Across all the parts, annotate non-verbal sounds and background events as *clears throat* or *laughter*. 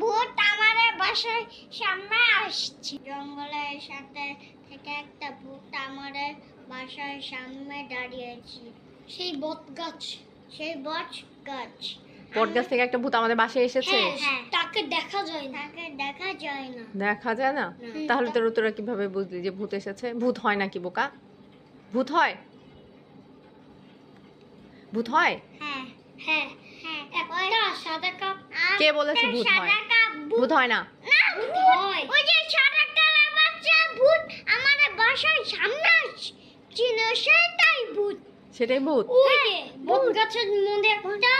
ভূত আমার বাসার সামনে আসছে। জঙ্গলের সাথে থেকে একটা ভূত আমার বাসার সামনে দাঁড়িয়েছে। সেই বট গাছ সেই বট গাছ। বট গাছ থেকে একটা ভূত আমাদের বাসায় এসেছে? হ্যাঁ, হ্যাঁ। তাকে দেখা যায় না। তাকে দেখা যায় না। দেখা যায় না? তাহলে তোর তোরা কীভাবে বুঝলি যে ভূত এসেছে? ভূত হয় নাকি বোকা? ভূত হয়? ভূত হয়? হ্যাঁ হ্যাঁ হ্যাঁ। একটা সাদা কাপ কে বলেছে ভূত হয়? ভূত হয় না। না ভূত। হয় ওই যে সাদা কালার বাচ্চা ভূত আমাদের বাসার সামনে ছিল সেটাই ভূত। সেটাই ভূত। ওই যে বট গাছের মধ্যে একটা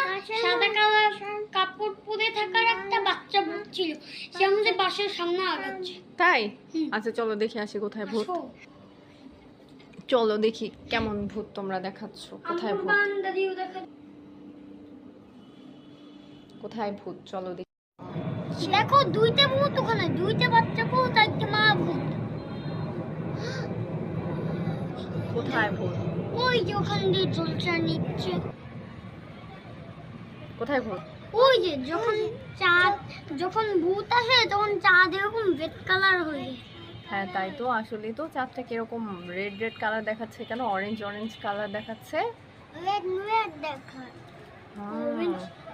সাদা কালার কাপড় পরে থাকার একটা বাচ্চা ভূত ছিল। সে আমাদের বাসার সামনে আগাচ্ছে। তাই। আচ্ছা চলো দেখে আসি কোথায় ভূত। চলো দেখি কেমন ভূত তোমরা দেখাচ্ছ। কোথায় ভূত? কোথায় ভূত? চলো দেখি। দেখো দুইটা ভূত ওখানে দুইটা বাচ্চা ভূত আর একটা মা ভূত। কোথায় ভূত? ওই যে ওখান দিয়ে জলটা নিচ্ছে। কোথায় ভূত? ওই যে যখন চাঁদ যখন ভূত আসে তখন চাঁদ এরকম রেড কালার হয়ে যায়। হ্যাঁ তাই তো। আসলে তো চাঁদটা কীরকম রেড রেড কালার দেখাচ্ছে কেন? অরেঞ্জ অরেঞ্জ কালার দেখাচ্ছে। রেড রেড সাথে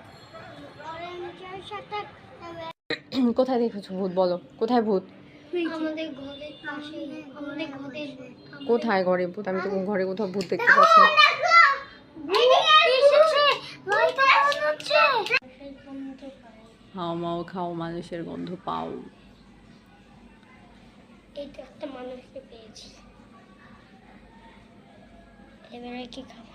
*clears throat* কোথায় দেখেছ ভূত বলো? কোথায় ভূত? আমাদের ঘরের পাশে আমাদের ঘরের কোথায় ঘরে ভূত? আমি তো ঘরে কোথাও ভূত দেখতে পাচ্ছি হাও মাও খাও মানুষের গন্ধ পাও। তো একটা মানুষকে পেয়েছি। এবারে কি খাব?